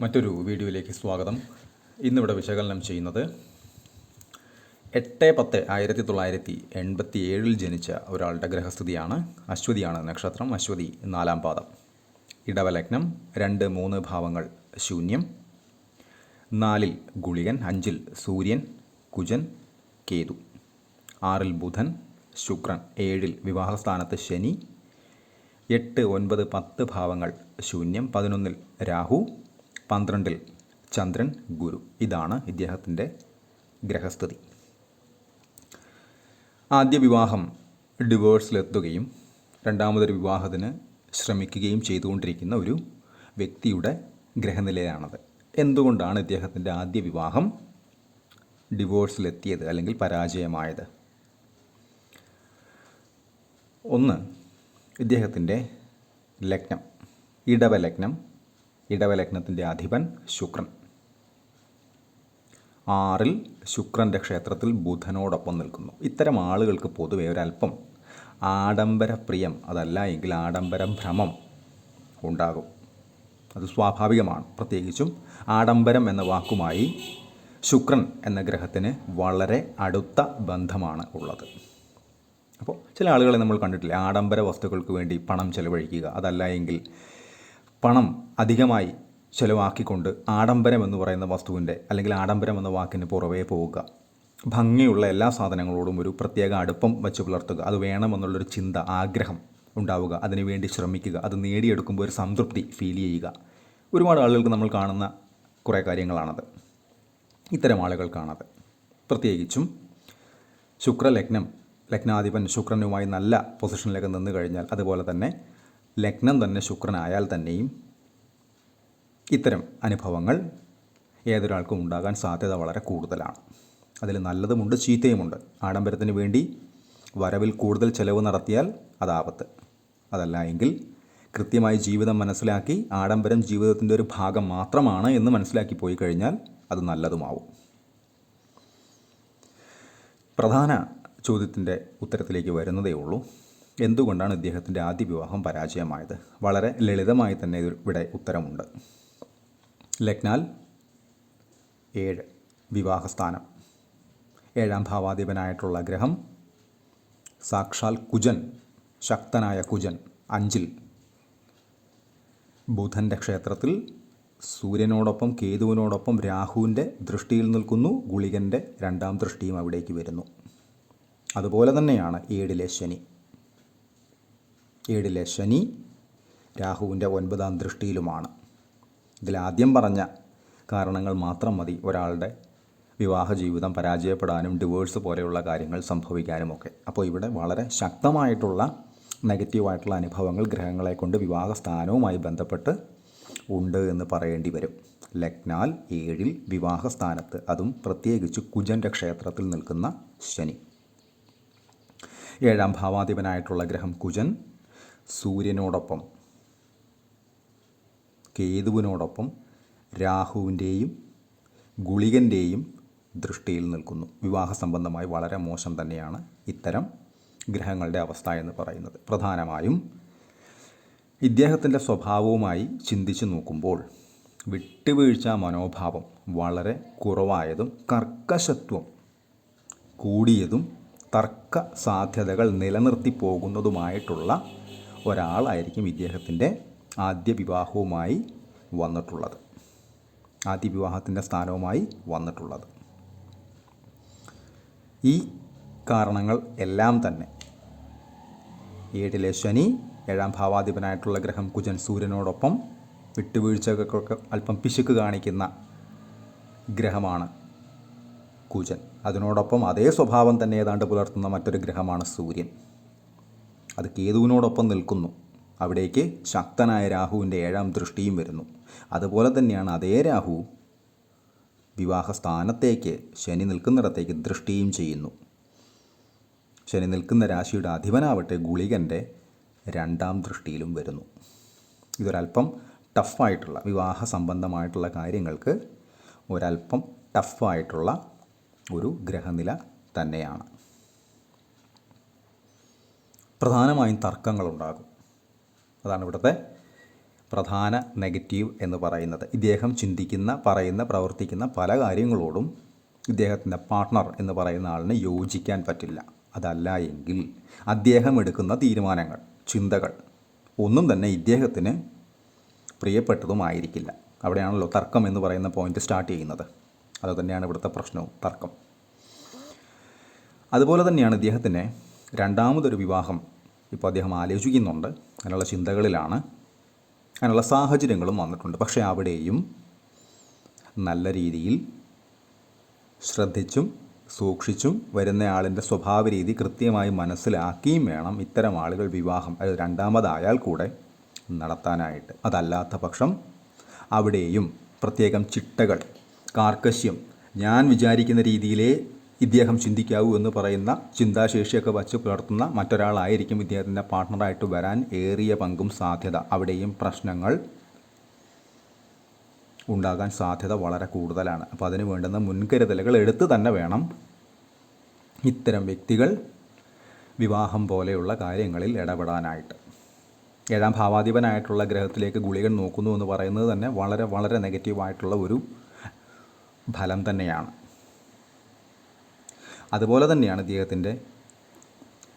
മറ്റൊരു വീഡിയോയിലേക്ക് സ്വാഗതം. ഇന്നിവിടെ വിശകലനം ചെയ്യുന്നത് എട്ട് പത്ത് ആയിരത്തി തൊള്ളായിരത്തി എൺപത്തി ഏഴിൽ ജനിച്ച ഒരാളുടെ ഗ്രഹസ്ഥിതിയാണ് അശ്വതിയാണ് നക്ഷത്രം. അശ്വതി നാലാം പാദം. ഇടവലഗ്നം രണ്ട് മൂന്ന് ഭാവങ്ങൾ ശൂന്യം. നാലിൽ ഗുളികൻ അഞ്ചിൽ സൂര്യൻ കുജൻ കേതു. ആറിൽ ബുധൻ ശുക്രൻ ഏഴിൽ വിവാഹസ്ഥാനത്ത് ശനി. എട്ട് ഒൻപത് പത്ത് ഭാവങ്ങൾ ശൂന്യം. പതിനൊന്നിൽ രാഹു. പന്ത്രണ്ടിൽ ചന്ദ്രൻ ഗുരു. ഇതാണ് ഇദ്ദേഹത്തിന്റെ ഗ്രഹസ്ഥിതി. ആദ്യ വിവാഹം ഡിവോഴ്സിലെത്തുകയും രണ്ടാമതൊരു വിവാഹത്തിന് ശ്രമിക്കുകയും ചെയ്തുകൊണ്ടിരിക്കുന്ന ഒരു വ്യക്തിയുടെ ഗ്രഹനിലയാണത്. എന്തുകൊണ്ടാണ് ഇദ്ദേഹത്തിന്റെ ആദ്യ വിവാഹം ഡിവോഴ്സിലെത്തിയത് അല്ലെങ്കിൽ പരാജയമായത്? ഒന്ന് ഇദ്ദേഹത്തിന്റെ ലഗ്നം ഇടവലഗ്നം ഇടവലഗ്നത്തിന്റെ അധിപൻ ശുക്രൻ. ആറിൽ ശുക്രന്റെ ക്ഷേത്രത്തിൽ ബുധനോടൊപ്പം നിൽക്കുന്നു. ഇത്തരം ആളുകൾക്ക് പൊതുവെ ഒരല്പം ആഡംബരപ്രിയം അതല്ല എങ്കിൽ ആഡംബര ഭ്രമം ഉണ്ടാകും. അത് സ്വാഭാവികമാണ്. പ്രത്യേകിച്ചും ആഡംബരം എന്ന വാക്കുമായി ശുക്രൻ എന്ന ഗ്രഹത്തിന് വളരെ അടുത്ത ബന്ധമാണ് ഉള്ളത്. അപ്പോൾ ചില ആളുകളെ നമ്മൾ കണ്ടിട്ടില്ല? ആഡംബര വസ്തുക്കൾക്ക് വേണ്ടി പണം ചെലവഴിക്കുക അതല്ല എങ്കിൽ പണം അധികമായി ചിലവാക്കിക്കൊണ്ട് ആഡംബരം എന്ന് പറയുന്ന വസ്തുവിന്റെ അല്ലെങ്കിൽ ആഡംബരം എന്ന വാക്കിന് പുറവേ പോവുക. ഭംഗിയുള്ള എല്ലാ സാധനങ്ങളോടും ഒരു പ്രത്യേക അടുപ്പം വെച്ച് പുലർത്തുക. അത് വേണമെന്നുള്ളൊരു ചിന്ത ആഗ്രഹം ഉണ്ടാവുക. അതിനുവേണ്ടി ശ്രമിക്കുക. അത് നേടിയെടുക്കുമ്പോൾ ഒരു സംതൃപ്തി ഫീൽ ചെയ്യുക. ഒരുപാട് ആളുകൾക്ക് നമ്മൾ കാണുന്ന കുറേ കാര്യങ്ങളാണത്. ഇത്തരം ആളുകൾക്കാണത്. പ്രത്യേകിച്ചും ശുക്രലഗ്നം ലഗ്നാധിപൻ ശുക്രനുമായി നല്ല പൊസിഷനിലേക്ക് നിന്ന് കഴിഞ്ഞാൽ അതുപോലെ തന്നെ ലഗ്നം തന്നെ ശുക്രനായാൽ തന്നെയും ഇത്തരം അനുഭവങ്ങൾ ഏതൊരാൾക്കും ഉണ്ടാകാൻ സാധ്യത വളരെ കൂടുതലാണ്. അതിൽ നല്ലതുമുണ്ട് ചീത്തയുമുണ്ട്. ആഡംബരത്തിന് വേണ്ടി വരവിൽ കൂടുതൽ ചെലവ് നടത്തിയാൽ അതാപത്ത്. അതല്ല എങ്കിൽ കൃത്യമായി ജീവിതം മനസ്സിലാക്കി ആഡംബരം ജീവിതത്തിന്റെ ഒരു ഭാഗം മാത്രമാണ് എന്ന് മനസ്സിലാക്കി പോയി കഴിഞ്ഞാൽ അത് നല്ലതുമാവും. പ്രധാന ചോദ്യത്തിന്റെ ഉത്തരത്തിലേക്ക് വരുന്നതേ ഉള്ളൂ. എന്തുകൊണ്ടാണ് ഇദ്ദേഹത്തിന്റെ ആദ്യ വിവാഹം പരാജയമായത്? വളരെ ലളിതമായി തന്നെ ഇവിടെ ഉത്തരമുണ്ട്. ലഗ്നാൽ ഏഴ് വിവാഹസ്ഥാനം. ഏഴാം ഭാവാധിപനായിട്ടുള്ള ഗ്രഹം സാക്ഷാൽ കുജൻ ശക്തനായ കുജൻ അഞ്ചിൽ. ബുധന്റെ ക്ഷേത്രത്തിൽ സൂര്യനോടൊപ്പം കേതുവിനോടൊപ്പം രാഹുവിന്റെ ദൃഷ്ടിയിൽ നിൽക്കുന്നു ഗുളികന്റെ രണ്ടാം ദൃഷ്ടിയും അവിടേക്ക് വരുന്നു. അതുപോലെ തന്നെയാണ് ഏഴിലെ ശനി. ഏഴിലെ ശനി രാഹുവിന്റെ ഒൻപതാം ദൃഷ്ടിയിലുമാണ്. ഇതിലാദ്യം പറഞ്ഞ കാരണങ്ങൾ മാത്രം മതി ഒരാളുടെ വിവാഹ ജീവിതം പരാജയപ്പെടാനും ഡിവോഴ്സ് പോലെയുള്ള കാര്യങ്ങൾ സംഭവിക്കാനുമൊക്കെ. അപ്പോൾ ഇവിടെ വളരെ ശക്തമായിട്ടുള്ള നെഗറ്റീവായിട്ടുള്ള അനുഭവങ്ങൾ ഗ്രഹങ്ങളെ കൊണ്ട് വിവാഹ സ്ഥാനവുമായി ബന്ധപ്പെട്ട് ഉണ്ട് എന്ന് പറയേണ്ടി വരും. ലഗ്നാൽ ഏഴിൽ വിവാഹ സ്ഥാനത്ത് അതും പ്രത്യേകിച്ച് കുജന്റെ ക്ഷേത്രത്തിൽ നിൽക്കുന്ന ശനി. ഏഴാം ഭാവാധിപനായിട്ടുള്ള ഗ്രഹം കുജൻ സൂര്യനോടൊപ്പം കേതുവിനോടൊപ്പം രാഹുവിന്റെയും ഗുളികന്റെയും ദൃഷ്ടിയിൽ നിൽക്കുന്നു. വിവാഹ സംബന്ധമായി വളരെ മോശം തന്നെയാണ് ഇത്തരം ഗ്രഹങ്ങളുടെ അവസ്ഥ എന്ന് പറയുന്നത്. പ്രധാനമായും ഇദ്ദേഹത്തിന്റെ സ്വഭാവവുമായി ചിന്തിച്ചു നോക്കുമ്പോൾ വിട്ടുവീഴ്ച മനോഭാവം വളരെ കുറവായതും കർക്കശത്വം കൂടിയതും തർക്ക സാധ്യതകൾ നിലനിർത്തി പോകുന്നതുമായിട്ടുള്ള ഒരാളായിരിക്കും ഇദ്ദേഹത്തിന്റെ ആദ്യ വിവാഹവുമായി വന്നിട്ടുള്ളത്. ആദ്യ വിവാഹത്തിന്റെ സ്ഥാനവുമായി വന്നിട്ടുള്ളത്. ഈ കാരണങ്ങൾ എല്ലാം തന്നെ ഏഴിലെ ശനി ഏഴാം ഭാവാധിപനായിട്ടുള്ള ഗ്രഹം കുജൻ സൂര്യനോടൊപ്പം വിട്ടുവീഴ്ചകൾക്കൊക്കെ അല്പം പിശുക്ക് കാണിക്കുന്ന ഗ്രഹമാണ് കുജൻ. അതിനോടൊപ്പം അതേ സ്വഭാവം തന്നെ ഏതാണ്ട് പുലർത്തുന്ന മറ്റൊരു ഗ്രഹമാണ് സൂര്യൻ. അത് കേതുവിനോടൊപ്പം നിൽക്കുന്നു. അവിടേക്ക് ശക്തനായ രാഹുവിന്റെ ഏഴാം ദൃഷ്ടിയും വരുന്നു. അതുപോലെ തന്നെയാണ് അതേ രാഹു വിവാഹ സ്ഥാനത്തേക്ക് ശനി നിൽക്കുന്നിടത്തേക്ക് ദൃഷ്ടിയും ചെയ്യുന്നു. ശനി നിൽക്കുന്ന രാശിയുടെ അധിപനാവട്ടെ ഗുളികന്റെ രണ്ടാം ദൃഷ്ടിയിലും വരുന്നു. ഇതൊരല്പം ടഫായിട്ടുള്ള വിവാഹ സംബന്ധമായിട്ടുള്ള കാര്യങ്ങൾക്ക് ഒരല്പം ടഫായിട്ടുള്ള ഒരു ഗ്രഹനില തന്നെയാണ്. പ്രധാനമായും തർക്കങ്ങളുണ്ടാകും. അതാണ് ഇവിടുത്തെ പ്രധാന നെഗറ്റീവ് എന്ന് പറയുന്നത്. ഇദ്ദേഹം ചിന്തിക്കുന്ന പറയുന്ന പ്രവർത്തിക്കുന്ന പല കാര്യങ്ങളോടും ഇദ്ദേഹത്തിന്റെ പാർട്ട്ണർ എന്ന് പറയുന്ന ആളിന് യോജിക്കാൻ പറ്റില്ല. അതല്ല എങ്കിൽ അദ്ദേഹം എടുക്കുന്ന തീരുമാനങ്ങൾ ചിന്തകൾ ഒന്നും തന്നെ ഇദ്ദേഹത്തിന് പ്രിയപ്പെട്ടതുമായിരിക്കില്ല. അവിടെയാണല്ലോ തർക്കം എന്ന് പറയുന്ന പോയിന്റ് സ്റ്റാർട്ട് ചെയ്യുന്നത്. അതുതന്നെയാണ് ഇവിടുത്തെ പ്രശ്നവും തർക്കം. അതുപോലെ തന്നെയാണ് ഇദ്ദേഹത്തിന് രണ്ടാമതൊരു വിവാഹം ഇപ്പോൾ അദ്ദേഹം ആലോചിക്കുന്നുണ്ട്. അതിനുള്ള ചിന്തകളിലാണ്. അതിനുള്ള സാഹചര്യങ്ങളും വന്നിട്ടുണ്ട്. പക്ഷേ അവിടെയും നല്ല രീതിയിൽ ശ്രദ്ധിച്ചും സൂക്ഷിച്ചും വരുന്ന ആളിന്റെ സ്വഭാവ രീതി കൃത്യമായി മനസ്സിലാക്കിയും വേണം ഇത്തരം ആളുകൾ വിവാഹം അതായത് രണ്ടാമതായാൽ കൂടെ നടത്താനായിട്ട്. അതല്ലാത്ത പക്ഷം അവിടെയും പ്രത്യേകം ചിട്ടകൾ കാർക്കശ്യം ഞാൻ വിചാരിക്കുന്ന രീതിയിലേ ഇദ്ദേഹം ചിന്തിക്കാവൂ എന്ന് പറയുന്ന ചിന്താശേഷിയൊക്കെ വച്ച് പുലർത്തുന്ന മറ്റൊരാളായിരിക്കും ഇദ്ദേഹത്തിന്റെ പാർട്ട്ണറായിട്ട് വരാൻ ഏറിയ പങ്കും സാധ്യത. അവിടെയും പ്രശ്നങ്ങൾ ഉണ്ടാകാൻ സാധ്യത വളരെ കൂടുതലാണ്. അപ്പോൾ അതിന് വേണ്ടുന്ന മുൻകരുതലുകൾ എടുത്ത് തന്നെ വേണം ഇത്തരം വ്യക്തികൾ വിവാഹം പോലെയുള്ള കാര്യങ്ങളിൽ ഇടപെടാനായിട്ട്. ഏഴാം ഭാവാധിപനായിട്ടുള്ള ഗ്രഹത്തിലേക്ക് ഗുളികൻ നോക്കുന്നു എന്ന് പറയുന്നത് തന്നെ വളരെ വളരെ നെഗറ്റീവായിട്ടുള്ള ഒരു ഫലം തന്നെയാണ്. അതുപോലെ തന്നെയാണ് ഇദ്ദേഹത്തിന്റെ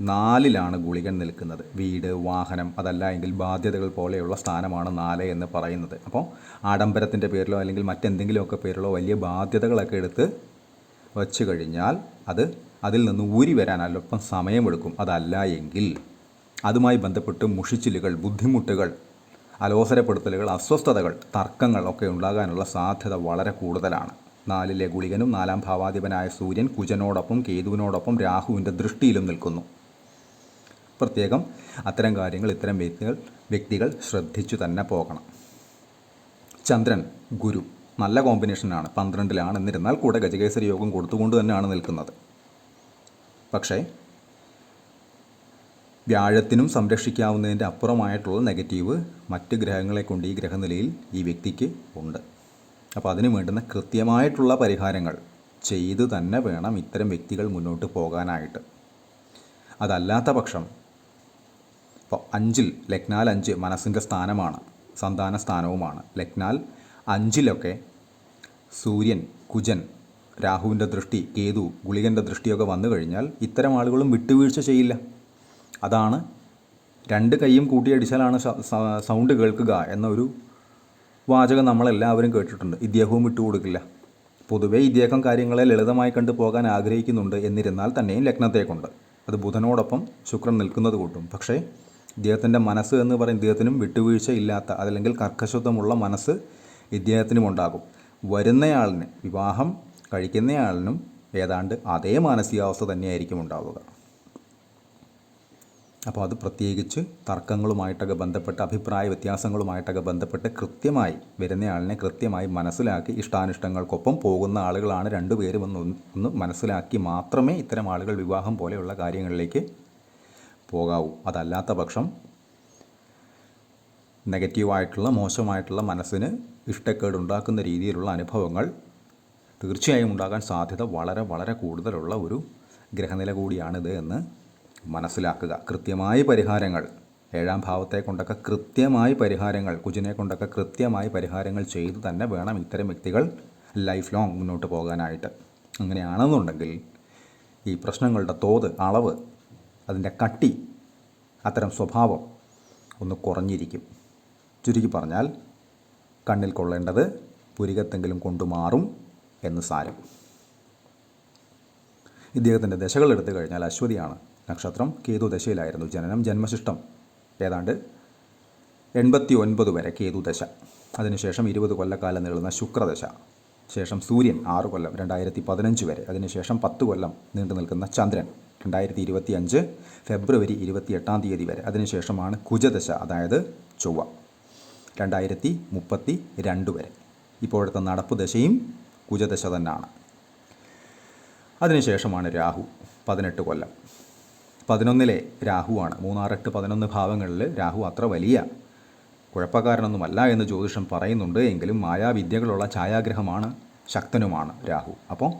നാലിലാണ് ഗുളികൻ നിൽക്കുന്നത്. വീട് വാഹനം അതല്ല എങ്കിൽ ബാധ്യതകൾ പോലെയുള്ള സ്ഥാനമാണ് നാല് എന്ന് പറയുന്നത്. അപ്പോൾ ആഡംബരത്തിന്റെ പേരിലോ അല്ലെങ്കിൽ മറ്റെന്തെങ്കിലുമൊക്കെ പേരിലോ വലിയ ബാധ്യതകളൊക്കെ എടുത്ത് വച്ചു കഴിഞ്ഞാൽ അത് അതിൽ നിന്ന് ഊരി വരാൻ അല്പം സമയമെടുക്കും. അതല്ല എങ്കിൽ അതുമായി ബന്ധപ്പെട്ട് മുഷിച്ചിലുകൾ ബുദ്ധിമുട്ടുകൾ അലോസരപ്പെടുത്തലുകൾ അസ്വസ്ഥതകൾ തർക്കങ്ങൾ ഒക്കെ ഉണ്ടാകാനുള്ള സാധ്യത വളരെ കൂടുതലാണ്. നാലിലെ ഗുളികനും നാലാം ഭാവാധിപനായ സൂര്യൻ കുജനോടൊപ്പം കേതുവിനോടൊപ്പം രാഹുവിന്റെ ദൃഷ്ടിയിലും നിൽക്കുന്നു. പ്രത്യേകം അത്തരം കാര്യങ്ങൾ ഇത്തരം വ്യക്തികൾ വ്യക്തികൾ ശ്രദ്ധിച്ചു തന്നെ പോകണം. ചന്ദ്രൻ ഗുരു നല്ല കോമ്പിനേഷനാണ് പന്ത്രണ്ടിലാണ്. എന്നിരുന്നാൽ കൂടെ ഗജകേസരി യോഗം കൊടുത്തുകൊണ്ട് തന്നെയാണ് നിൽക്കുന്നത്. പക്ഷേ വ്യാഴത്തിനും സംരക്ഷിക്കാവുന്നതിന്റെ അപ്പുറമായിട്ടുള്ള നെഗറ്റീവ് മറ്റ് ഗ്രഹങ്ങളെ കൊണ്ട് ഈ ഗ്രഹനിലയിൽ ഈ വ്യക്തിക്ക് ഉണ്ട്. അപ്പോൾ അതിന് വേണ്ടുന്ന കൃത്യമായിട്ടുള്ള പരിഹാരങ്ങൾ ചെയ്തു തന്നെ വേണം ഇത്തരം വ്യക്തികൾ മുന്നോട്ട് പോകാനായിട്ട്. അതല്ലാത്ത പക്ഷം ഇപ്പോൾ അഞ്ചിൽ ലഗ്നാൽ അഞ്ച് മനസ്സിന്റെ സ്ഥാനമാണ് സന്താന സ്ഥാനവുമാണ്. ലഗ്നാൽ അഞ്ചിലൊക്കെ സൂര്യൻ കുജൻ രാഹുവിന്റെ ദൃഷ്ടി കേതു ഗുളികന്റെ ദൃഷ്ടിയൊക്കെ വന്നു കഴിഞ്ഞാൽ ഇത്തരം ആളുകളും വിട്ടുവീഴ്ച ചെയ്യില്ല. അതാണ് രണ്ട് കൈയും കൂട്ടിയടിച്ചാലാണ് സൗണ്ട് കേൾക്കുക എന്നൊരു വാചകം നമ്മളെല്ലാവരും കേട്ടിട്ടുണ്ട്. ഇദ്ദേഹവും വിട്ടുകൊടുക്കില്ല പൊതുവേ ഇദ്ദേഹം കാര്യങ്ങളെ ലളിതമായി കണ്ടു പോകാൻ ആഗ്രഹിക്കുന്നുണ്ട് എന്നിരുന്നാൽ തന്നെയും ലഗ്നത്തെക്കൊണ്ട്. അത് ബുധനോടൊപ്പം ശുക്രൻ നിൽക്കുന്നത് കൂട്ടും. പക്ഷേ ഇദ്ദേഹത്തിന്റെ മനസ്സ് എന്ന് പറയും ഇദ്ദേഹത്തിനും വിട്ടുവീഴ്ച ഇല്ലാത്ത അതല്ലെങ്കിൽ കർക്കശത്വമുള്ള മനസ്സ് ഇദ്ദേഹത്തിനും ഉണ്ടാകും. വരുന്നയാളിന് വിവാഹം കഴിക്കുന്നയാളിനും ഏതാണ്ട് അതേ മാനസികാവസ്ഥ തന്നെയായിരിക്കും ഉണ്ടാവുക. അപ്പോൾ അത് പ്രത്യേകിച്ച് തർക്കങ്ങളുമായിട്ടൊക്കെ ബന്ധപ്പെട്ട് അഭിപ്രായ വ്യത്യാസങ്ങളുമായിട്ടൊക്കെ ബന്ധപ്പെട്ട് കൃത്യമായി വരുന്നയാളിനെ കൃത്യമായി മനസ്സിലാക്കി ഇഷ്ടാനിഷ്ടങ്ങൾക്കൊപ്പം പോകുന്ന ആളുകളാണ് രണ്ടുപേരും എന്ന് ഒന്ന് മനസ്സിലാക്കി മാത്രമേ ഇത്തരം ആളുകൾ വിവാഹം പോലെയുള്ള കാര്യങ്ങളിലേക്ക് പോകാവൂ. അതല്ലാത്ത പക്ഷം നെഗറ്റീവായിട്ടുള്ള മോശമായിട്ടുള്ള മനസ്സിന് ഇഷ്ടക്കേടുണ്ടാക്കുന്ന രീതിയിലുള്ള അനുഭവങ്ങൾ തീർച്ചയായും ഉണ്ടാകാൻ സാധ്യത വളരെ വളരെ കൂടുതലുള്ള ഒരു ഗ്രഹനില കൂടിയാണിത് എന്ന് മനസ്സിലാക്കുക. കൃത്യമായ പരിഹാരങ്ങൾ. ഏഴാം ഭാവത്തെ കൊണ്ടൊക്കെ കൃത്യമായി പരിഹാരങ്ങൾ കുജിനെ കൊണ്ടൊക്കെ കൃത്യമായി പരിഹാരങ്ങൾ ചെയ്തു തന്നെ വേണം ഇത്തരം വ്യക്തികൾ ലൈഫ് ലോങ് മുന്നോട്ട് പോകാനായിട്ട്. അങ്ങനെയാണെന്നുണ്ടെങ്കിൽ ഈ പ്രശ്നങ്ങളുടെ തോത് അളവ് അതിന്റെ കട്ടി അത്തരം സ്വഭാവം ഒന്ന് കുറഞ്ഞിരിക്കും. ചുരുക്കി പറഞ്ഞാൽ കണ്ണിൽ കൊള്ളേണ്ടത് പുരികത്തെങ്കിലും കൊണ്ടുമാറും എന്ന് സാരം. ഇദ്ദേഹത്തിന്റെ ദശകൾ എടുത്തു കഴിഞ്ഞാൽ അശ്വതിയാണ്. നക്ഷത്രം കേതു ദശയിലായിരുന്നു ജനനം ജന്മശിഷ്ടം ഏതാണ്ട് എൺപത്തി ഒൻപത് വരെ കേതു ദശ അതിനുശേഷം ഇരുപത് കൊല്ലക്കാലം നീളുന്ന ശുക്രദശ. ശേഷം സൂര്യൻ ആറ് കൊല്ലം രണ്ടായിരത്തി പതിനഞ്ച് വരെ. അതിനുശേഷം പത്ത് കൊല്ലം നീണ്ടു നിൽക്കുന്ന ചന്ദ്രൻ രണ്ടായിരത്തി ഇരുപത്തി അഞ്ച് ഫെബ്രുവരി ഇരുപത്തി എട്ടാം തീയതി വരെ. അതിനുശേഷമാണ് കുജദശ അതായത് ചൊവ്വ രണ്ടായിരത്തി മുപ്പത്തി രണ്ട് വരെ. ഇപ്പോഴത്തെ നടപ്പ് ദശയും കുജദശ തന്നെയാണ് അതിനുശേഷമാണ് രാഹു പതിനെട്ട് കൊല്ലം. പതിനൊന്നിലെ രാഹുവാണ്. മൂന്നാറെട്ട് പതിനൊന്ന് ഭാവങ്ങളിൽ രാഹു അത്ര വലിയ കുഴപ്പക്കാരനൊന്നുമല്ല എന്ന് ജ്യോതിഷം പറയുന്നുണ്ട്. എങ്കിലും മായാവിദ്യകളുള്ള ഛായാഗ്രഹമാണ് ശക്തനുമാണ് രാഹു. അപ്പോൾ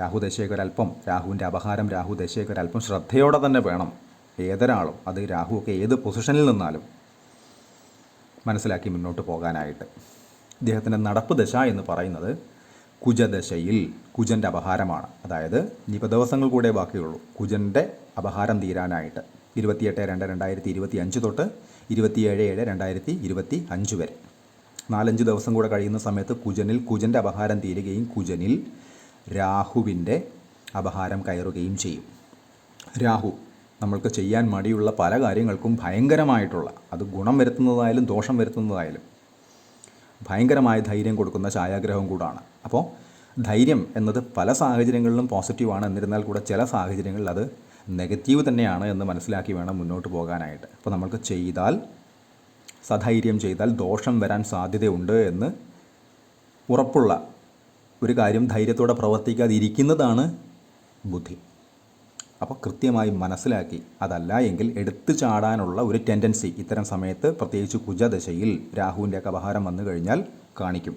രാഹു ഒരല്പം രാഹുവിന്റെ അപഹാരം രാഹു ഒരല്പം ശ്രദ്ധയോടെ തന്നെ വേണം. ഏതൊരാളും അത് രാഹുവൊക്കെ ഏത് പൊസിഷനിൽ നിന്നാലും മനസ്സിലാക്കി മുന്നോട്ട് പോകാനായിട്ട്. ഇദ്ദേഹത്തിന്റെ നടപ്പ് ദശ എന്ന് പറയുന്നത് കുജദശയിൽ കുജന്റെ അപഹാരമാണ്. അതായത് ഇനിയിപ്പോൾ ദിവസങ്ങൾ കൂടെ ബാക്കിയുള്ളൂ. കുജന്റെ അപഹാരം തീരാനായിട്ട് ഇരുപത്തിയെട്ട് രണ്ട് രണ്ടായിരത്തി ഇരുപത്തി അഞ്ച് തൊട്ട് ഇരുപത്തിയേഴ് ഏഴ് രണ്ടായിരത്തി ഇരുപത്തി അഞ്ച് വരെ. നാലഞ്ച് ദിവസം കൂടെ കഴിയുന്ന സമയത്ത് കുജനിൽ കുജന്റെ അപഹാരം തീരുകയും കുജനിൽ രാഹുവിന്റെ അപഹാരം കയറുകയും ചെയ്യും. രാഹു നമ്മൾക്ക് ചെയ്യാൻ മടിയുള്ള പല കാര്യങ്ങൾക്കും ഭയങ്കരമായിട്ടുള്ള അത് ഗുണം വരുത്തുന്നതായാലും ദോഷം വരുത്തുന്നതായാലും ഭയങ്കരമായ ധൈര്യം കൊടുക്കുന്ന ഛായാഗ്രഹം കൂടാണ്. അപ്പോൾ ധൈര്യം എന്നത് പല സാഹചര്യങ്ങളിലും പോസിറ്റീവാണ് എന്നിരുന്നാൽ കൂടെ ചില സാഹചര്യങ്ങളിൽ അത് നെഗറ്റീവ് തന്നെയാണ് എന്ന് മനസ്സിലാക്കി വേണം മുന്നോട്ട് പോകാനായിട്ട്. അപ്പോൾ നമ്മൾക്ക് ചെയ്താൽ സധൈര്യം ചെയ്താൽ ദോഷം വരാൻ സാധ്യതയുണ്ട് എന്ന് ഉറപ്പുള്ള ഒരു കാര്യം ധൈര്യത്തോടെ പ്രവർത്തിക്കാതിരിക്കുന്നതാണ് ബുദ്ധി. അപ്പോൾ കൃത്യമായി മനസ്സിലാക്കി. അതല്ല എങ്കിൽ എടുത്തു ചാടാനുള്ള ഒരു ടെൻഡൻസി ഇത്തരം സമയത്ത് പ്രത്യേകിച്ച് കുജദശയിൽ രാഹുവിന്റെയൊക്കെ അപഹാരം വന്നു കഴിഞ്ഞാൽ കാണിക്കും.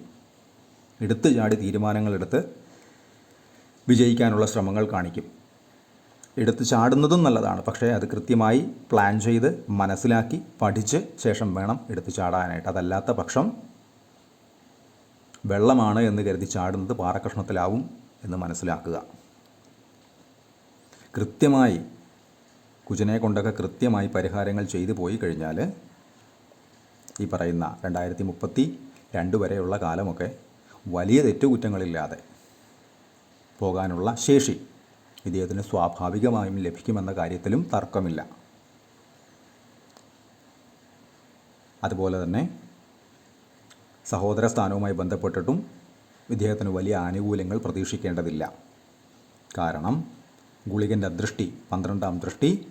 എടുത്തു ചാടി തീരുമാനങ്ങളെടുത്ത് വിജയിക്കാനുള്ള ശ്രമങ്ങൾ കാണിക്കും. എടുത്തു ചാടുന്നതും നല്ലതാണ്. പക്ഷേ അത് കൃത്യമായി പ്ലാൻ ചെയ്ത് മനസ്സിലാക്കി പഠിച്ച് ശേഷം വേണം എടുത്തു ചാടാനായിട്ട്. അതല്ലാത്ത പക്ഷം വെള്ളമാണ് എന്ന് കരുതി ചാടുന്നത് പാറക്കഷ്ണത്തിലാവും എന്ന് മനസ്സിലാക്കുക. കൃത്യമായി കുജനെ കൊണ്ടൊക്കെ കൃത്യമായി പരിഹാരങ്ങൾ ചെയ്തു പോയി കഴിഞ്ഞാൽ ഈ പറയുന്ന രണ്ടായിരത്തി മുപ്പത്തി രണ്ട് വരെയുള്ള കാലമൊക്കെ വലിയ തെറ്റുകുറ്റങ്ങളില്ലാതെ പോകാനുള്ള ശേഷി ഇദ്ദേഹത്തിന് സ്വാഭാവികമായും ലഭിക്കുമെന്ന കാര്യത്തിലും തർക്കമില്ല. അതുപോലെ തന്നെ സഹോദര സ്ഥാനവുമായി ബന്ധപ്പെട്ടിട്ടും ഇദ്ദേഹത്തിന് വലിയ ആനുകൂല്യങ്ങൾ പ്രതീക്ഷിക്കേണ്ടതില്ല. കാരണം ഗുളികന്റെ ദൃഷ്ടി പന്ത്രണ്ടാം ദൃഷ്ടി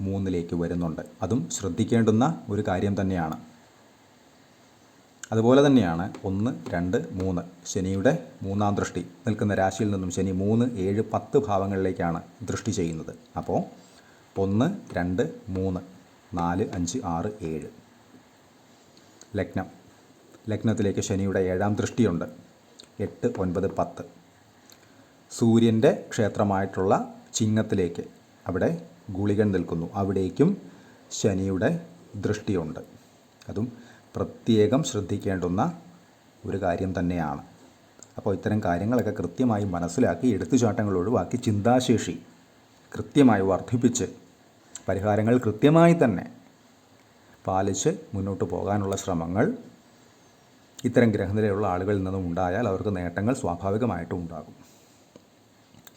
മൂന്നിലേക്ക് വരുന്നുണ്ട്. അതും ശ്രദ്ധിക്കേണ്ടുന്ന ഒരു കാര്യം തന്നെയാണ്. അതുപോലെ തന്നെയാണ് ഒന്ന് രണ്ട് മൂന്ന്. ശനിയുടെ മൂന്നാം ദൃഷ്ടി. നിൽക്കുന്ന രാശിയിൽ നിന്നും ശനി മൂന്ന് ഏഴ് പത്ത് ഭാവങ്ങളിലേക്കാണ് ദൃഷ്ടി ചെയ്യുന്നത്. അപ്പോൾ ഒന്ന് രണ്ട് മൂന്ന് നാല് അഞ്ച് ആറ് ഏഴ്. ലഗ്നം. ലഗ്നത്തിലേക്ക് ശനിയുടെ ഏഴാം ദൃഷ്ടിയുണ്ട്. എട്ട് ഒൻപത് പത്ത്. സൂര്യന്റെ ക്ഷേത്രമായിട്ടുള്ള ചിങ്ങത്തിലേക്ക് അവിടെ ഗുളികൻ നിൽക്കുന്നു. അവിടേക്കും ശനിയുടെ ദൃഷ്ടിയുണ്ട്. അതും പ്രത്യേകം ശ്രദ്ധിക്കേണ്ടുന്ന ഒരു കാര്യം തന്നെയാണ്. അപ്പോൾ ഇത്തരം കാര്യങ്ങളൊക്കെ കൃത്യമായി മനസ്സിലാക്കി എടുത്തുചാട്ടങ്ങൾ ഒഴിവാക്കി ചിന്താശേഷി കൃത്യമായി വർദ്ധിപ്പിച്ച് പരിഹാരങ്ങൾ കൃത്യമായി തന്നെ പാലിച്ച് മുന്നോട്ട് പോകാനുള്ള ശ്രമങ്ങൾ ഇത്തരം ഗ്രഹനിലയുള്ള ആളുകളിൽ നിന്നും ഉണ്ടായാൽ അവർക്ക് നേട്ടങ്ങൾ സ്വാഭാവികമായിട്ടും ഉണ്ടാകും.